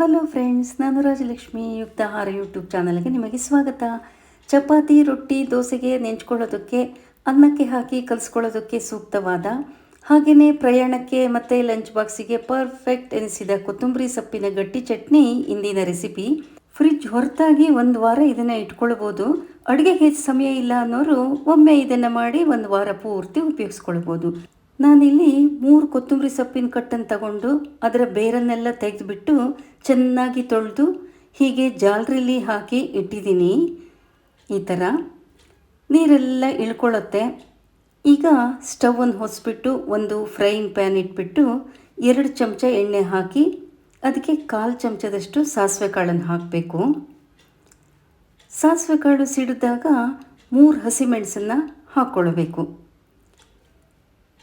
Hello friends ನಾನು ರಾಜಲಕ್ಷ್ಮಿ, ಯುಕ್ತ ಆಹಾರ ಯೂಟ್ಯೂಬ್ ಚಾನಲ್ಗೆ ನಿಮಗೆ ಸ್ವಾಗತ. ಚಪಾತಿ, ರೊಟ್ಟಿ, ದೋಸೆಗೆ ನೆಂಚ್ಕೊಳ್ಳೋದಕ್ಕೆ, ಅನ್ನಕ್ಕೆ ಹಾಕಿ ಕಲಿಸ್ಕೊಳ್ಳೋದಕ್ಕೆ ಸೂಕ್ತವಾದ ಹಾಗೆಯೇ ಪ್ರಯಾಣಕ್ಕೆ ಮತ್ತು ಲಂಚ್ ಬಾಕ್ಸಿಗೆ ಪರ್ಫೆಕ್ಟ್ ಎನಿಸಿದ ಕೊತ್ತಂಬರಿ ಸೊಪ್ಪಿನ ಗಟ್ಟಿ ಚಟ್ನಿ ಇಂದಿನ ರೆಸಿಪಿ ಫ್ರಿಜ್ ಹೊರತಾಗಿ ಒಂದು ವಾರ ಇದನ್ನು ಇಟ್ಕೊಳ್ಬೋದು. ಅಡುಗೆಗೆ ಸಮಯ ಇಲ್ಲ ಅನ್ನೋರು ಒಮ್ಮೆ ಇದನ್ನು ಮಾಡಿ ಒಂದು ವಾರ ಪೂರ್ತಿ ಉಪಯೋಗಿಸ್ಕೊಳ್ಬೋದು. ನಾನಿಲ್ಲಿ ಮೂರು ಕೊತ್ತಂಬರಿ ಸೊಪ್ಪಿನ ಕಟ್ಟನ್ನು ತಗೊಂಡು ಅದರ ಬೇರನ್ನೆಲ್ಲ ತೆಗೆದುಬಿಟ್ಟು ಚೆನ್ನಾಗಿ ತೊಳೆದು ಹೀಗೆ ಜಾಲರಿಲಿ ಹಾಕಿ ಇಟ್ಟಿದ್ದೀನಿ. ಈ ಥರ ನೀರೆಲ್ಲ ಇಳ್ಕೊಳ್ಳುತ್ತೆ. ಈಗ ಸ್ಟವನ್ನು ಹೊಸ್ಬಿಟ್ಟು ಒಂದು ಫ್ರೈಯಿಂಗ್ ಪ್ಯಾನ್ ಇಟ್ಬಿಟ್ಟು ಎರಡು ಚಮಚ ಎಣ್ಣೆ ಹಾಕಿ ಅದಕ್ಕೆ ಕಾಲು ಚಮಚದಷ್ಟು ಸಾಸಿವೆ ಕಾಳನ್ನು ಹಾಕಬೇಕು. ಸಾಸಿವೆ ಕಾಳು ಸಿಡಿದಾಗ ಮೂರು ಹಸಿಮೆಣಸನ್ನು ಹಾಕ್ಕೊಳ್ಬೇಕು.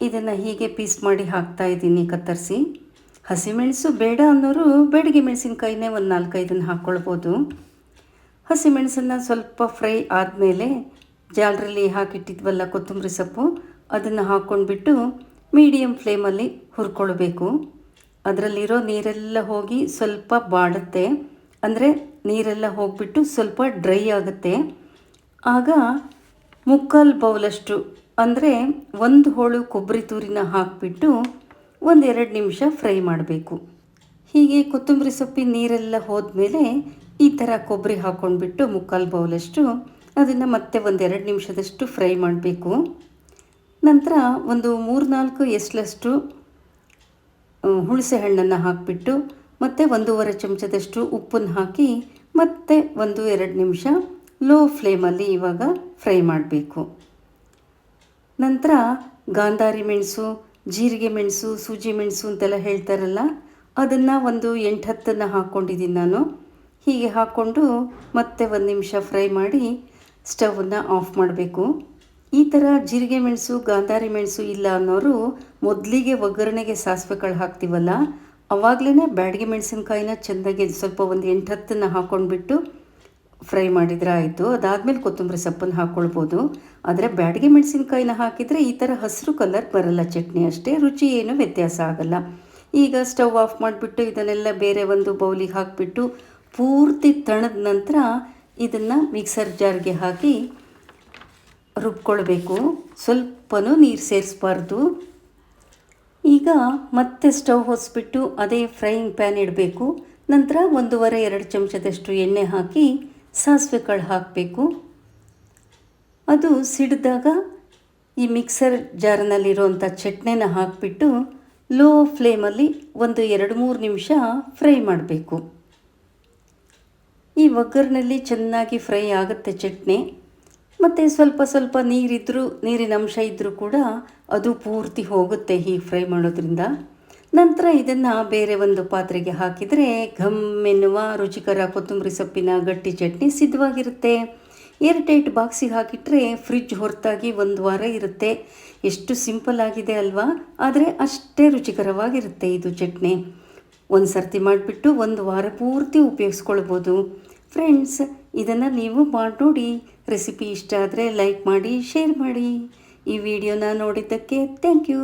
ಇದನ್ನು ಹೀಗೆ ಪೀಸ್ ಮಾಡಿ ಹಾಕ್ತಾ ಇದ್ದೀನಿ, ಕತ್ತರಿಸಿ. ಹಸಿಮೆಣಸು ಬೇಡ ಅನ್ನೋರು ಬೇಡಿಗೆ ಮೆಣಸಿನ್ಕಾಯಿನೇ ಒಂದು ನಾಲ್ಕೈದನ್ನು ಹಾಕ್ಕೊಳ್ಬೋದು ಹಸಿಮೆಣಸನ್ನು ಸ್ವಲ್ಪ ಫ್ರೈ ಆದಮೇಲೆ ಜಾಲರಲ್ಲಿ ಹಾಕಿಟ್ಟಿದ್ವಲ್ಲ ಕೊತ್ತಂಬರಿ ಸೊಪ್ಪು, ಅದನ್ನು ಹಾಕ್ಕೊಂಡ್ಬಿಟ್ಟು ಮೀಡಿಯಮ್ ಫ್ಲೇಮಲ್ಲಿ ಹುರ್ಕೊಳ್ಬೇಕು. ಅದರಲ್ಲಿರೋ ನೀರೆಲ್ಲ ಹೋಗಿ ಸ್ವಲ್ಪ ಬಾಡುತ್ತೆ. ಅಂದರೆ ನೀರೆಲ್ಲ ಹೋಗಿಬಿಟ್ಟು ಸ್ವಲ್ಪ ಡ್ರೈ ಆಗುತ್ತೆ. ಆಗ ಮುಕ್ಕಾಲು ಬೌಲಷ್ಟು ಅಂದರೆ ಒಂದು ಹೋಳು ಕೊಬ್ಬರಿ ತೂರಿನ ಹಾಕಿಬಿಟ್ಟು ಒಂದೆರಡು ನಿಮಿಷ ಫ್ರೈ ಮಾಡಬೇಕು. ಹೀಗೆ ಕೊತ್ತಂಬರಿ ಸೊಪ್ಪಿನ ನೀರೆಲ್ಲ ಹೋದ್ಮೇಲೆ ಈ ಥರ ಕೊಬ್ಬರಿ ಹಾಕ್ಕೊಂಡ್ಬಿಟ್ಟು ಮುಕ್ಕಾಲು ಬೌಲಷ್ಟು ಅದನ್ನು ಮತ್ತೆ ಒಂದೆರಡು ನಿಮಿಷದಷ್ಟು ಫ್ರೈ ಮಾಡಬೇಕು. ನಂತರ ಒಂದು ಮೂರ್ನಾಲ್ಕು ಎಸ್ಲಷ್ಟು ಹುಣಸೆ ಹಣ್ಣನ್ನು ಹಾಕಿಬಿಟ್ಟು ಮತ್ತು ಒಂದೂವರೆ ಚಮಚದಷ್ಟು ಉಪ್ಪನ್ನು ಹಾಕಿ ಮತ್ತೆ ಒಂದು ಎರಡು ನಿಮಿಷ ಲೋ ಫ್ಲೇಮಲ್ಲಿ ಇವಾಗ ಫ್ರೈ ಮಾಡಬೇಕು. ನಂತರ ಗಾಂಧಾರಿ ಮೆಣಸು, ಜೀರಿಗೆ ಮೆಣಸು, ಸೂಜಿ ಮೆಣಸು ಅಂತೆಲ್ಲ ಹೇಳ್ತಾರಲ್ಲ, ಅದನ್ನು ಒಂದು ಎಂಟು ಹತ್ತನ್ನು ಹಾಕ್ಕೊಂಡಿದ್ದೀನಿ ನಾನು. ಹೀಗೆ ಹಾಕ್ಕೊಂಡು ಮತ್ತೆ ಒಂದು ನಿಮಿಷ ಫ್ರೈ ಮಾಡಿ ಸ್ಟವನ್ನು ಆಫ್ ಮಾಡಬೇಕು. ಈ ಥರ ಜೀರಿಗೆ ಮೆಣಸು, ಗಾಂಧಾರಿ ಮೆಣಸು ಇಲ್ಲ ಅನ್ನೋರು ಮೊದಲಿಗೆ ಒಗ್ಗರಣೆಗೆ ಸಾಸಿವೆ ಕಾಳು ಹಾಕ್ತೀವಲ್ಲ ಅವಾಗಲೇ ಬ್ಯಾಡಿಗೆ ಮೆಣಸಿನಕಾಯಿನ ಚೆಂದಾಗಿ ಸ್ವಲ್ಪ ಒಂದು ಎಂಟು ಹತ್ತನ್ನು ಹಾಕ್ಕೊಂಡ್ಬಿಟ್ಟು ಫ್ರೈ ಮಾಡಿದರೆ ಆಯಿತು. ಅದಾದಮೇಲೆ ಕೊತ್ತಂಬರಿ ಸೊಪ್ಪನ್ನು ಹಾಕ್ಕೊಳ್ಬೋದು ಆದರೆ ಬ್ಯಾಡಿಗೆ ಮೆಣಸಿನ್ಕಾಯಿನ ಹಾಕಿದರೆ ಈ ಥರ ಹಸಿರು ಕಲರ್ ಬರಲ್ಲ. ಚಟ್ನಿ ಅಷ್ಟೇ, ರುಚಿ ಏನು ವ್ಯತ್ಯಾಸ ಆಗಲ್ಲ. ಈಗ ಸ್ಟವ್ ಆಫ್ ಮಾಡಿಬಿಟ್ಟು ಇದನ್ನೆಲ್ಲ ಬೇರೆ ಒಂದು ಬೌಲಿಗೆ ಹಾಕಿಬಿಟ್ಟು ಪೂರ್ತಿ ತಣದ ನಂತರ ಇದನ್ನು ಮಿಕ್ಸರ್ ಜಾರ್ಗೆ ಹಾಕಿ ರುಬ್ಕೊಳ್ಬೇಕು. ಸ್ವಲ್ಪನೂ ನೀರು ಸೇರಿಸ್ಬಾರ್ದು. ಈಗ ಮತ್ತೆ ಸ್ಟವ್ ಹೊಸ್ಬಿಟ್ಟು ಅದೇ ಫ್ರೈಯಿಂಗ್ ಪ್ಯಾನ್ ಇಡಬೇಕು. ನಂತರ ಒಂದೂವರೆ, ಎರಡು ಚಮಚದಷ್ಟು ಎಣ್ಣೆ ಹಾಕಿ ಸಾಸಿವೆ ಕಾಳು ಹಾಕಬೇಕು. ಅದು ಸಿಡಿದಾಗ ಈ ಮಿಕ್ಸರ್ ಜಾರ್ನಲ್ಲಿರುವಂಥ ಚಟ್ನಿನ ಹಾಕಿಬಿಟ್ಟು ಲೋ ಫ್ಲೇಮಲ್ಲಿ ಒಂದು ಎರಡು ಮೂರು ನಿಮಿಷ ಫ್ರೈ ಮಾಡಬೇಕು. ಈ ಒಗ್ಗರಣೆಯಲ್ಲಿ ಚೆನ್ನಾಗಿ ಫ್ರೈ ಆಗುತ್ತೆ ಚಟ್ನಿ. ಮತ್ತು ಸ್ವಲ್ಪ ಸ್ವಲ್ಪ ನೀರಿದ್ದರೂ ನೀರಿನ ಅಂಶ ಇದ್ದರೂ ಕೂಡ ಅದು ಪೂರ್ತಿ ಹೋಗುತ್ತೆ ಹೀಗೆ ಫ್ರೈ ಮಾಡೋದ್ರಿಂದ. ನಂತರ ಇದನ್ನು ಬೇರೆ ಒಂದು ಪಾತ್ರೆಗೆ ಹಾಕಿದರೆ ಘಮ್ ಎನ್ನುವ ರುಚಿಕರ ಕೊತ್ತಂಬರಿ ಸೊಪ್ಪಿನ ಗಟ್ಟಿ ಚಟ್ನಿ ಸಿದ್ಧವಾಗಿರುತ್ತೆ. ಏರ್ ಟೈಟ್ ಬಾಕ್ಸಿಗೆ ಹಾಕಿಟ್ರೆ ಫ್ರಿಜ್ ಹೊರತಾಗಿ ಒಂದು ವಾರ ಇರುತ್ತೆ. ಎಷ್ಟು ಸಿಂಪಲ್ ಆಗಿದೆ ಅಲ್ವಾ? ಆದರೆ ಅಷ್ಟೇ ರುಚಿಕರವಾಗಿರುತ್ತೆ ಇದು ಚಟ್ನಿ. ಒಂದು ಸರ್ತಿ ಮಾಡಿಬಿಟ್ಟು ಒಂದು ವಾರ ಪೂರ್ತಿ ಉಪಯೋಗಿಸ್ಕೊಳ್ಬೋದು. ಫ್ರೆಂಡ್ಸ್, ಇದನ್ನು ನೀವು ಮಾಡಿ ರೆಸಿಪಿ ಇಷ್ಟ ಆದರೆ ಲೈಕ್ ಮಾಡಿ, ಶೇರ್ ಮಾಡಿ. ಈ ವಿಡಿಯೋನ ನೋಡಿದ್ದಕ್ಕೆ ಥ್ಯಾಂಕ್ ಯು.